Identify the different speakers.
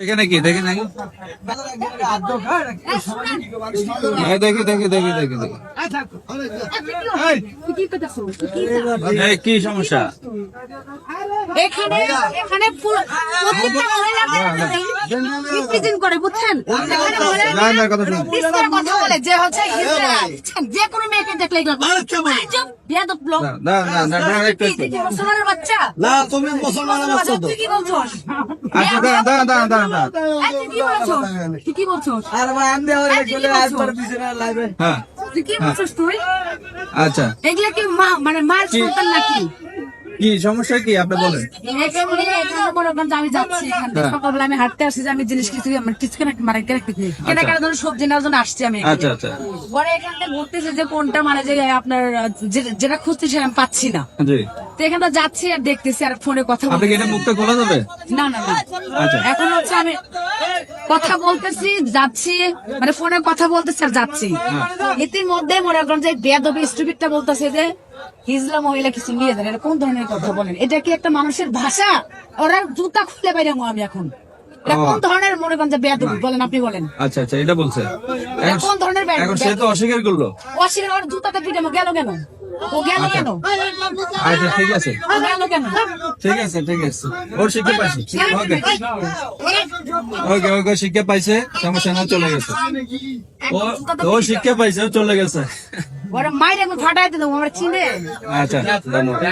Speaker 1: এখানে কি? দেখে নাকি দেখে দেখি দেখি দেখি দেখি দেখি। কি সমস্যা?
Speaker 2: এখানে এখানে পুরো- প্রত্যেকটা মহিলা রিপ্রেজেন্ট করে বুঝছেন?
Speaker 1: কথা
Speaker 2: বলে যে হচ্ছে যে কোনো মেয়েকে দেখলে মুসলমানের বাচ্চা?
Speaker 3: না তুমি মুসলমানের বাচ্চা
Speaker 2: তুই কি বলছস?
Speaker 1: আচ্ছা দাঁড়ান দাঁড়ান দাঁড়ান দাঁড়ান।
Speaker 2: কি বলছস? কি
Speaker 3: আর ভাই আমি? লাইভে।
Speaker 1: হ্যাঁ।
Speaker 2: কি বলছস তুই?
Speaker 1: আচ্ছা।
Speaker 2: এগুলা কি মানে মার সন্তান নাকি?
Speaker 1: কি সমস্যা কি? আপনি বলেন।
Speaker 2: আমি যাচ্ছি
Speaker 1: হ্যাঁ।
Speaker 2: সকালবেলা আমি হাঁটতে আসছি আমি জিনিস কিছু আমার কিছু কেনা মানে ধরুন সবজি নেওয়ার জন্য আসছি আমি।
Speaker 1: আচ্ছা আচ্ছা।
Speaker 2: পরে এখান থেকে ঘুরতেছে যে কোনটা মানে যে আপনার যেটা খুঁজছি সেটা আমি পাচ্ছি না। এখানে যাচ্ছি আর দেখতেছি আর ফোনে কথা
Speaker 1: আপনি কি এটা
Speaker 2: বলতেছি
Speaker 1: মুখটা খোলা যাবে?
Speaker 2: না না না।
Speaker 1: আচ্ছা।
Speaker 2: এখন হচ্ছে আমি কথা বলতেছি যাচ্ছি মানে ফোনে কথা বলতেছি আর যাচ্ছি। ইতির মধ্যে মনে করেন যে বেদবি স্টুপিডটা বলতেছে যে হিজলা মহিলা কিছু নিয়ে যান এটা কোন ধরনের কথা বলেন? এটা কি একটা মানুষের ভাষা? ওরা জুতা খুলে বাইরে আমি এখন। এটা কোন ধরনের মনে করেন যে বেদবি বলেন আপনি বলেন।
Speaker 1: আচ্ছা আচ্ছা এটা বলছে।
Speaker 2: কোন ধরনের বেদবি?
Speaker 1: এখন সে তো অস্বীকার করল।
Speaker 2: অশির ওর জুতাটা পিটে গেল কেন? ও গেল কেন?
Speaker 1: আচ্ছা ঠিক আছে।
Speaker 2: ও গেল কেন?
Speaker 1: ঠিক আছে ঠিক আছে। ওর শিক্ষা পাইছে। ওকে। ওকে ওকে শিক্ষা পাইছে সমস্যা না চলে গেছে। ও ও শিক্ষা পাইছে চলে গেছে।
Speaker 2: ওরা মাইরে ফাটাই দিলাম আমার চিনে।
Speaker 1: আচ্ছা ধন্যবাদ।